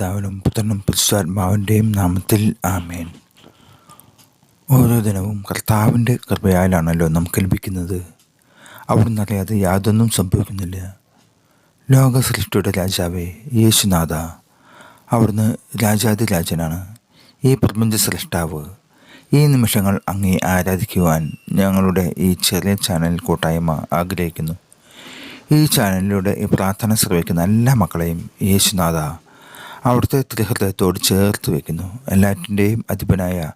പിതാവിനും പുത്രനും പുരുഷാത്മാവിന്റെയും നാമത്തിൽ ആമേൻ. ഓരോ ദിനവും കർത്താവിന്റെ കൃപയാലാണല്ലോ നമുക്ക് ലഭിക്കുന്നത്. അവിടുന്ന് അറിയാതെ യാതൊന്നും സംഭവിക്കുന്നില്ല. ലോക സൃഷ്ടിയുടെ രാജാവേ യേശുനാഥ അവിടുന്ന് രാജാതി രാജനാണ് ഈ പ്രപഞ്ച സൃഷ്ടാവ് ഈ നിമിഷങ്ങൾ അങ്ങേ ആരാധിക്കുവാൻ ഞങ്ങളുടെ ഈ ചെറിയ ചാനൽ കൂട്ടായ്മ ആഗ്രഹിക്കുന്നു. ഈ ചാനലിലൂടെ ഈ പ്രാർത്ഥന ശ്രവിക്കുന്ന എല്ലാ മക്കളെയും യേശുനാഥ അവിടുത്തെ തിരുഹൃദയത്തോട് ചേർത്ത് വയ്ക്കുന്നു എല്ലാറ്റിന്റെയും അധിപനായ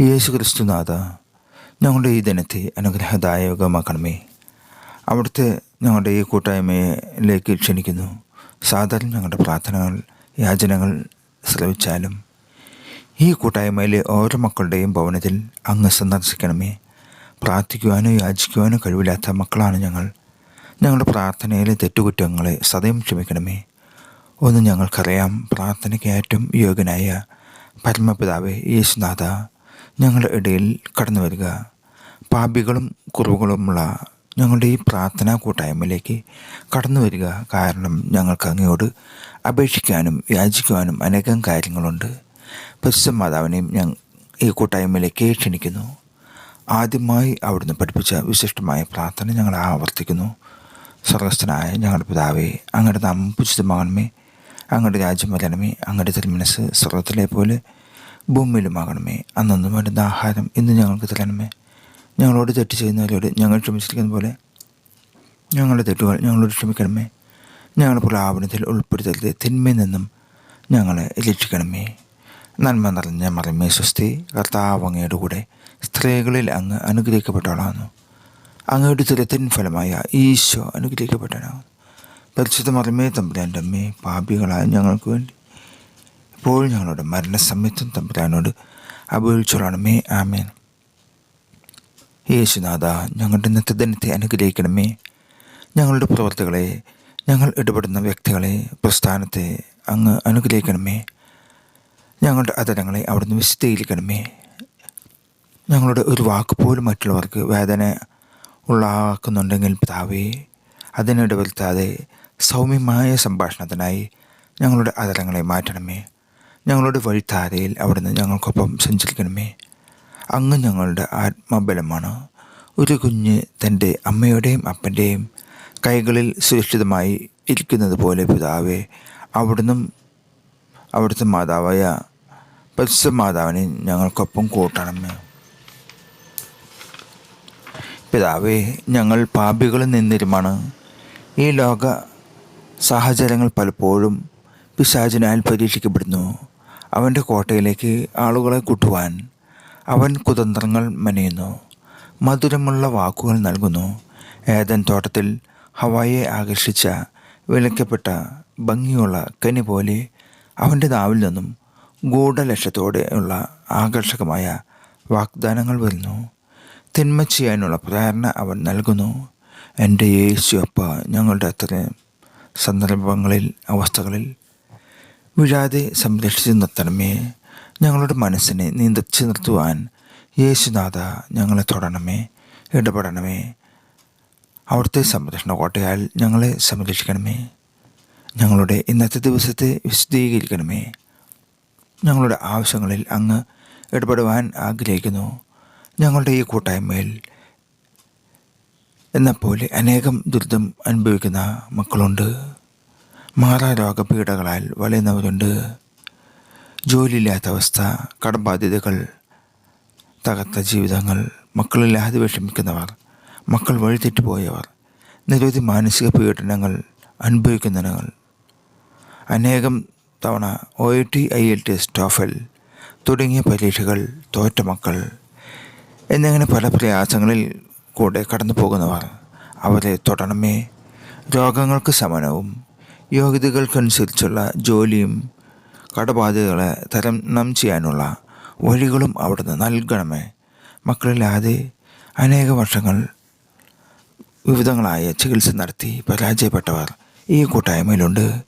യേശു ക്രിസ്തുനാഥ ഞങ്ങളുടെ ഈ ദിനത്തെ അനുഗ്രഹദായകമാക്കണമേ. അവിടുത്തെ ഞങ്ങളുടെ ഈ കൂട്ടായ്മയിലേക്ക് ക്ഷണിക്കുന്നു. സാധാരണ ഞങ്ങളുടെ പ്രാർത്ഥനകൾ യാചനകൾ ശ്രമിച്ചാലും ഈ കൂട്ടായ്മയിലെ ഓരോ മക്കളുടെയും ഭവനത്തിൽ അങ്ങ് സന്ദർശിക്കണമേ. പ്രാർത്ഥിക്കുവാനോ യാചിക്കുവാനോ കഴിവില്ലാത്ത മക്കളാണ് ഞങ്ങൾ. ഞങ്ങളുടെ പ്രാർത്ഥനയിലെ തെറ്റുകുറ്റങ്ങളെ സദയം ക്ഷമിക്കണമേ. ഒന്ന് ഞങ്ങൾക്കറിയാം പ്രാർത്ഥനയ്ക്ക് ഏറ്റവും യോഗ്യനായ പരമപിതാവെ യേശുനാഥ ഞങ്ങളുടെ ഇടയിൽ കടന്നു വരിക. പാപികളും കുറവുകളുമുള്ള ഞങ്ങളുടെ ഈ പ്രാർത്ഥനാ കൂട്ടായ്മയിലേക്ക് കടന്നു വരിക കാരണം ഞങ്ങൾക്ക് അങ്ങയോട് അപേക്ഷിക്കാനും യാചിക്കുവാനും അനേകം കാര്യങ്ങളുണ്ട്. പരിശുദ്ധ മാതാവിനെയും ഞങ്ങൾ ഈ കൂട്ടായ്മയിലേക്ക് ക്ഷണിക്കുന്നു. ആദ്യമായി അവിടുന്ന് പഠിപ്പിച്ച വിശിഷ്ടമായ പ്രാർത്ഥന ഞങ്ങൾ ആവർത്തിക്കുന്നു. സ്വർഗസ്ഥനായ ഞങ്ങളുടെ പിതാവേ അങ്ങയുടെ നാമം പുജിതമാകണമേ അങ്ങയുടെ രാജ്യം വരണമേ അങ്ങയുടെ തിരുമനസ് സ്വർഗത്തിലെ പോലെ ഭൂമിയിലുമാകണമേ. അന്നൊന്നും വേണ്ടുന്ന ആഹാരം ഇന്ന് ഞങ്ങൾക്ക് തരണമേ. ഞങ്ങളോട് തെറ്റ് ചെയ്യുന്നവരോട് ഞങ്ങൾ ക്ഷമിച്ചിരിക്കുന്ന പോലെ ഞങ്ങളുടെ തെറ്റുകൾ ഞങ്ങളോട് ക്ഷമിക്കണമേ. ഞങ്ങളുടെ പ്രലാപനത്തിൽ ഉൾപ്പെടുത്തരുത് തിന്മയിൽ നിന്നും ഞങ്ങളെ രക്ഷിക്കണമേ. നന്മ നിറഞ്ഞ മറമേ സ്വസ്തി കർത്താവ് അങ്ങയുടെ കൂടെ സ്ത്രീകളിൽ അങ്ങ് അനുഗ്രഹിക്കപ്പെട്ടവളാകുന്നു. അങ്ങയുടെ തിരത്തിൻ ഫലമായ ഈശോ അനുഗ്രഹിക്കപ്പെട്ടവനാകുന്നു. പരിശുദ്ധ മറമേ തമ്പുരാന്റെ അമ്മേ പാപികളായ ഞങ്ങൾക്ക് വേണ്ടി. ഇപ്പോൾ ഞങ്ങളുടെ മരണസമയത്തും തമ്പുരാനോട് അപേക്ഷിച്ചോളണമേ ആമേൻ. യേശുനാഥ ഞങ്ങളുടെ ഇന്നത്തെ ദിനത്തെ അനുഗ്രഹിക്കണമേ. ഞങ്ങളുടെ പ്രവർത്തികളെ ഞങ്ങൾ ഇടപെടുന്ന വ്യക്തികളെ പ്രസ്ഥാനത്തെ അങ്ങ് അനുഗ്രഹിക്കണമേ. ഞങ്ങളുടെ അതരങ്ങളെ അവിടുന്ന് വിശദീകരിക്കണമേ ഞങ്ങളുടെ ഒരു വാക്ക് പോലും മറ്റുള്ളവർക്ക് വേദന ഉള്ളാക്കുന്നുണ്ടെങ്കിൽ പിതാവേ അതിനിടവരുത്താതെ സൗമ്യമായ സംഭാഷണത്തിനായി ഞങ്ങളുടെ അതരങ്ങളെ മാറ്റണമേ. ഞങ്ങളുടെ വഴിത്താരയിൽ അവിടുന്ന് ഞങ്ങൾക്കൊപ്പം സഞ്ചരിക്കണമേ. അങ്ങ് ഞങ്ങളുടെ ആത്മബലമാണ്. ഒരു കുഞ്ഞ് തന്റെ അമ്മയുടെയും അപ്പന്റെയും കൈകളിൽ സുരക്ഷിതമായി ഇരിക്കുന്നത് പോലെ പിതാവെ അവിടുന്നും അവിടുത്തെ മാതാവായ പരിശുദ്ധ മാതാവിനെ ഞങ്ങൾക്കൊപ്പം കൂട്ടണമേ. പിതാവേ ഞങ്ങൾ പാപികളിൽ നിന്നിരുമാണ്. ഈ ലോക സാഹചര്യങ്ങൾ പലപ്പോഴും പിശാചിനാൽ പരീക്ഷിക്കപ്പെടുന്നു. അവന്റെ കോട്ടയിലേക്ക് ആളുകളെ കൂട്ടുവാൻ അവൻ കുതന്ത്രങ്ങൾ മെനയുന്നു. മധുരമുള്ള വാക്കുകൾ നൽകുന്നു. ഏതൻ തോട്ടത്തിൽ ഹവായെ ആകർഷിച്ച വിലക്കപ്പെട്ട ഭംഗിയുള്ള കനി പോലെ അവന്റെ നാവിൽ നിന്നും ഗൂഢലക്ഷ്യത്തോടെയുള്ള ആകർഷകമായ വാഗ്ദാനങ്ങൾ വരുന്നു. തിന്മ ചെയ്യാനുള്ള പ്രേരണ അവൻ നൽകുന്നു. എന്റെ യേശു അപ്പ ഞങ്ങളുടെ അത്രയും സന്ദർഭങ്ങളിൽ അവസ്ഥകളിൽ വിഴാതെ സംരക്ഷിച്ച് നിർത്തണമേ. ഞങ്ങളുടെ മനസ്സിനെ നിയന്ത്രിച്ച് നിർത്തുവാൻ യേശുനാഥ ഞങ്ങളെ തൊടണമേ ഇടപെടണമേ. അവിടുത്തെ സംരക്ഷണ കോട്ടയാൽ ഞങ്ങളെ സംരക്ഷിക്കണമേ. ഞങ്ങളുടെ ഇന്നത്തെ ദിവസത്തെ വിശദീകരിക്കണമേ. ഞങ്ങളുടെ ആവശ്യങ്ങളിൽ അങ്ങ് ഇടപെടുവാൻ ആഗ്രഹിക്കുന്നു. ഞങ്ങളുടെ ഈ കൂട്ടായ്മയിൽ എന്നപോലെ അനേകം ദുരിതം അനുഭവിക്കുന്ന മക്കളുണ്ട്. മാറാ രോഗപീഠകളാൽ വലയുന്നവരുണ്ട്. ജോലിയില്ലാത്ത അവസ്ഥ കടബാധ്യതകൾ തകർത്ത ജീവിതങ്ങൾ മക്കളില്ലാതെ വിഷമിക്കുന്നവർ മക്കൾ വഴിതെറ്റുപോയവർ നിരവധി മാനസിക പീഡനങ്ങൾ അനുഭവിക്കുന്നവർ. അനേകം തവണ O I T I L T S TOEFL തുടങ്ങിയ പരീക്ഷകൾ തോറ്റ മക്കൾ എന്നിങ്ങനെ പല പ്രയാസങ്ങളിൽ കൂടെ കടന്നു പോകുന്നവർ അവരെ തൊടണമേ. രോഗങ്ങൾക്ക് ശമനവും യോഗ്യതകൾക്കനുസരിച്ചുള്ള ജോലിയും കടബാധ്യതകളെ തരണം ചെയ്യാനുള്ള വഴികളും അവിടുന്ന് നൽകണമേ. മക്കളില്ലാതെ അനേക വർഷങ്ങൾ വിവിധങ്ങളായ ചികിത്സ നടത്തി പരാജയപ്പെട്ടവർ ഈ കൂട്ടായ്മയിലുണ്ട്.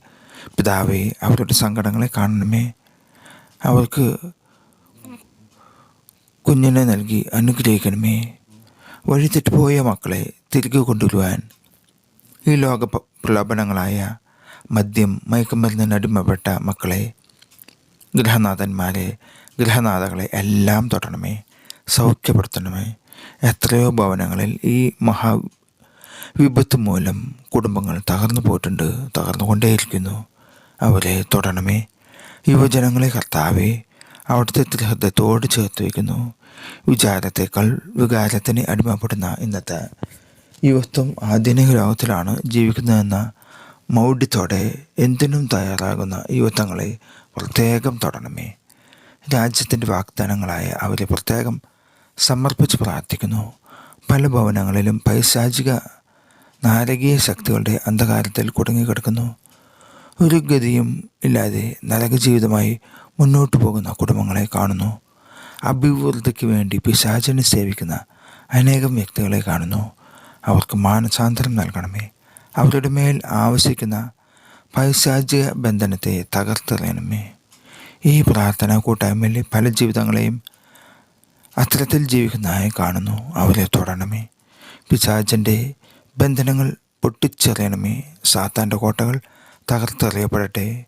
പിതാവെ അവരുടെ സങ്കടങ്ങളെ കാണണമേ. അവർക്ക് കുഞ്ഞിനെ നൽകി അനുഗ്രഹിക്കണമേ. വഴിതെറ്റുപോയ മക്കളെ തിരികെ കൊണ്ടുവരുവാൻ ഈ ലോക പ്രലോഭനങ്ങളായ മദ്യം മയക്കുമരുന്നിന് അടിമപ്പെട്ട മക്കളെ ഗൃഹനാഥന്മാരെ ഗൃഹനാഥകളെ എല്ലാം തൊടണമേ സൗഖ്യപ്പെടുത്തണമേ. എത്രയോ ഭവനങ്ങളിൽ ഈ മഹാ വിപത്ത് മൂലം കുടുംബങ്ങൾ തകർന്നു പോയിട്ടുണ്ട് തകർന്നുകൊണ്ടേയിരിക്കുന്നു. അവരെ തൊടണമേ. യുവജനങ്ങളെ കർത്താവെ അവിടുത്തെ ഹൃദയത്തോട് ചേർത്ത് വയ്ക്കുന്നു. വിചാരത്തേക്കാൾ വികാരത്തിന് അടിമപ്പെടുന്ന ഇന്നത്തെ യുവത്വം ആധുനിക ലോകത്തിലാണ് ജീവിക്കുന്നതെന്ന മൗഢ്യത്തോടെ എന്തിനും തയ്യാറാകുന്ന യുവത്വങ്ങളെ പ്രത്യേകം തൊടണമേ. രാജ്യത്തിന്റെ വാഗ്ദാനങ്ങളായ അവരെ പ്രത്യേകം സമർപ്പിച്ച് പ്രാർത്ഥിക്കുന്നു. പല ഭവനങ്ങളിലും പൈശാചിക നാരകീയ ശക്തികളുടെ അന്ധകാരത്തിൽ കുടുങ്ങിക്കിടക്കുന്നു ഒരു ഗതിയും ഇല്ലാതെ നരക ജീവിതമായി മുന്നോട്ട് പോകുന്ന കുടുംബങ്ങളെ കാണുന്നു. അഭിവൃദ്ധിക്ക് വേണ്ടി പിശാചിനെ സേവിക്കുന്ന അനേകം വ്യക്തികളെ കാണുന്നു. അവർക്ക് മാനസാന്തരം നൽകണമേ. അവരുടെ മേൽ ആവശ്യിക്കുന്ന പൈശാചിക ബന്ധനത്തെ തകർത്തെറിയണമേ. ഈ പ്രാർത്ഥന കൂട്ടായ്മയിൽ പല ജീവിതങ്ങളെയും അത്തരത്തിൽ ജീവിക്കുന്നതായി കാണുന്നു. അവരെ തൊടണമേ. പിശാചിന്റെ ബന്ധനങ്ങൾ പൊട്ടിച്ചെറിയണമേ. സാത്താന്റെ കോട്ടകൾ തകർത്തെറിയപ്പെടട്ടെ.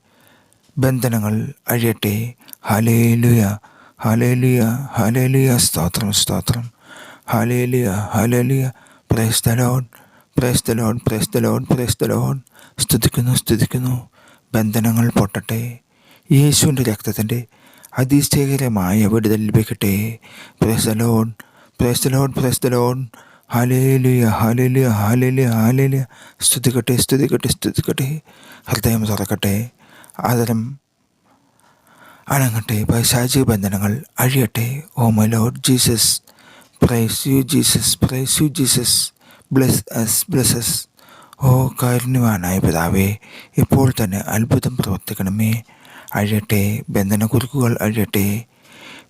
ബന്ധനങ്ങൾ അഴിയട്ടെ. ഹലേലുയ ഹലേലുയ ഹലേലുയ സ്തോത്രം സ്തോത്രം. ഹലേലുയ hallelujah praise the Lord praise the Lord praise the Lord praise the Lord സ്തുതിക്കുന്നു സ്തുതിക്കുന്നു. ബന്ധനങ്ങൾ പൊട്ടട്ടെ. യേശുവിന്റെ രക്തത്തിന്റെ അതിശയകരമായ വിടുതൽ ലഭിക്കട്ടെ. Praise the Lord praise the Lord praise hallelujah ഹാലേലുയ ഹാലേലുയ ഹാലേലുയ സ്തുതിക്കട്ടെ സ്തുതിക്കട്ടെ സ്തുതിക്കട്ടെ. ഹൃദയം തുറക്കട്ടെ. ആദരം അണങ്ങട്ടെ. പൈശാചിക ബന്ധനങ്ങൾ അഴിയട്ടെ. ഓ my Lord Jesus praise you Jesus praise you Jesus bless S blesses ഓ കാരുണ്യവാനായ പിതാവേ ഇപ്പോൾ തന്നെ അത്ഭുതം പ്രവർത്തിക്കണമേ. അഴിയട്ടെ ബന്ധനക്കുരുക്കുകൾ അഴിയട്ടെ.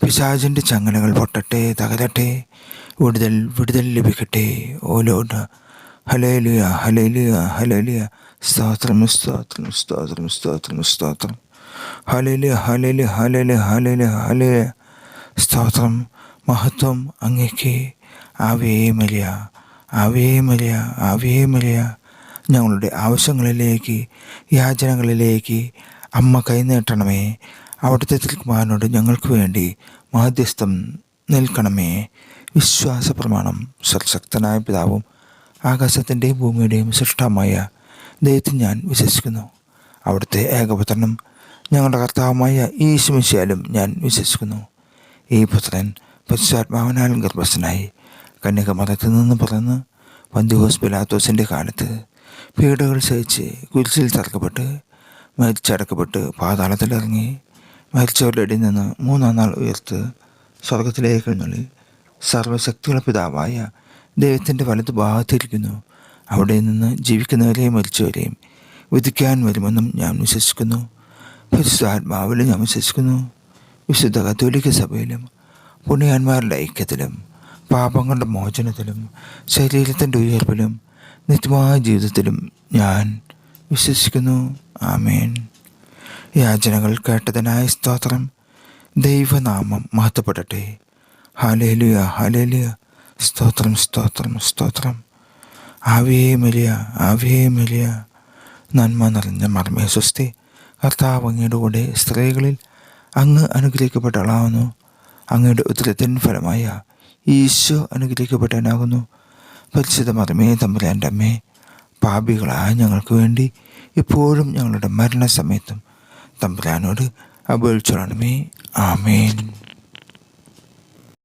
പിശാചിന്റെ ചങ്ങലകൾ പൊട്ടട്ടെ തകരട്ടെ. വിടുതൽ വിടുതൽ ലഭിക്കട്ടെ. Oh Lord hallelujah hallelujah hallelujah സ്തോത്രം സ്തോത്രം സ്തോത്രം സ്തോത്രം സ്തോത്രം. ഹലേലിയ ഹലേലിയ ഹലേലിയ ഹലേലിയ ഹലേലിയ സ്തോത്രം മഹത്വം അങ്ങേക്ക്. ആവേ മലിയ ആവേ മലിയ അവേ മലിയ ഞങ്ങളുടെ ആവശ്യങ്ങളിലേക്ക് യാചനകളിലേക്ക് അമ്മ കൈനീട്ടണമേ അവിടുത്തെ തിരുക്കുമാരനോട് ഞങ്ങൾക്ക് വേണ്ടി മാധ്യസ്ഥം നിൽക്കണമേ. വിശ്വാസ പ്രമാണം സർശക്തനായ പിതാവും ആകാശത്തിന്റെയും ഭൂമിയുടെയും സൃഷ്ടമായ ദൈവത്തിൽ ഞാൻ വിശ്വസിക്കുന്നു. അവിടുത്തെ ഏകപുത്രനും ഞങ്ങളുടെ കർത്താവുമായ ഈ ഞാൻ വിശ്വസിക്കുന്നു. ഈ പുത്രൻ പുരുഷാത്മാവനാലും ഗർഭസ്ഥനായി കന്യകമറത്തിൽ നിന്ന് പറന്ന് പന്തിഹോസ് പിലാത്തോസിന്റെ കാലത്ത് പീഡകൾ സഹിച്ച് കുരിശിൽ തറക്കപ്പെട്ട് മരിച്ചടക്കപ്പെട്ട് പാതാളത്തിലിറങ്ങി മരിച്ചവരുടെ ഇടയിൽ നിന്ന് മൂന്നാം നാൾ ഉയർത്ത് സ്വർഗത്തിലേക്ക് എഴുന്നള്ളി. സർവശക്തിയുള്ള പിതാവായ ദൈവത്തിന്റെ വലത് ഭാഗത്തിരിക്കുന്നു. അവിടെ നിന്ന് ജീവിക്കുന്നവരെയും മരിച്ചവരെയും വിധിക്കാൻ വരുമെന്നും ഞാൻ വിശ്വസിക്കുന്നു. പരിശുദ്ധാത്മാവിലും ഞാൻ വിശ്വസിക്കുന്നു. വിശുദ്ധ കത്തോലിക്ക സഭയിലും പുണ്യാന്മാരുടെ ഐക്യത്തിലും പാപങ്ങളുടെ മോചനത്തിലും ശരീരത്തിന്റെ ഉയർപ്പിലും നിത്യമായ ജീവിതത്തിലും ഞാൻ വിശ്വസിക്കുന്നു. ആമേൻ. യാചനകൾ കേട്ടതിനായ സ്തോത്രം. ദൈവനാമം മഹത്വപ്പെടട്ടെ. ഹാലേലുയ ഹാലേലുയ സ്തോത്രം സ്തോത്രം സ്തോത്രം. ആവിയേ മലിയ ആവിയേ മലിയ. നന്മ നിറഞ്ഞ മർമ്മേ സ്വസ്തി. കർത്താവ് അങ്ങയുടെ കൂടെ സ്ത്രീകളിൽ അങ്ങ് അനുഗ്രഹിക്കപ്പെട്ട ആളാവുന്നു അങ്ങയുടെ ഉത്തരത്തിൻ ഫലമായ ഈശോ അനുഗ്രഹിക്കപ്പെട്ടവനാകുന്നു. പരിശുദ്ധ മർമ്മേ തമ്പുരാന്റെ അമ്മേ പാപികളായ ഞങ്ങൾക്ക് വേണ്ടി ഇപ്പോഴും ഞങ്ങളുടെ മരണസമയത്തും തമ്പുരാനോട് അപേക്ഷിച്ചോളണമേ. ആമേൻ.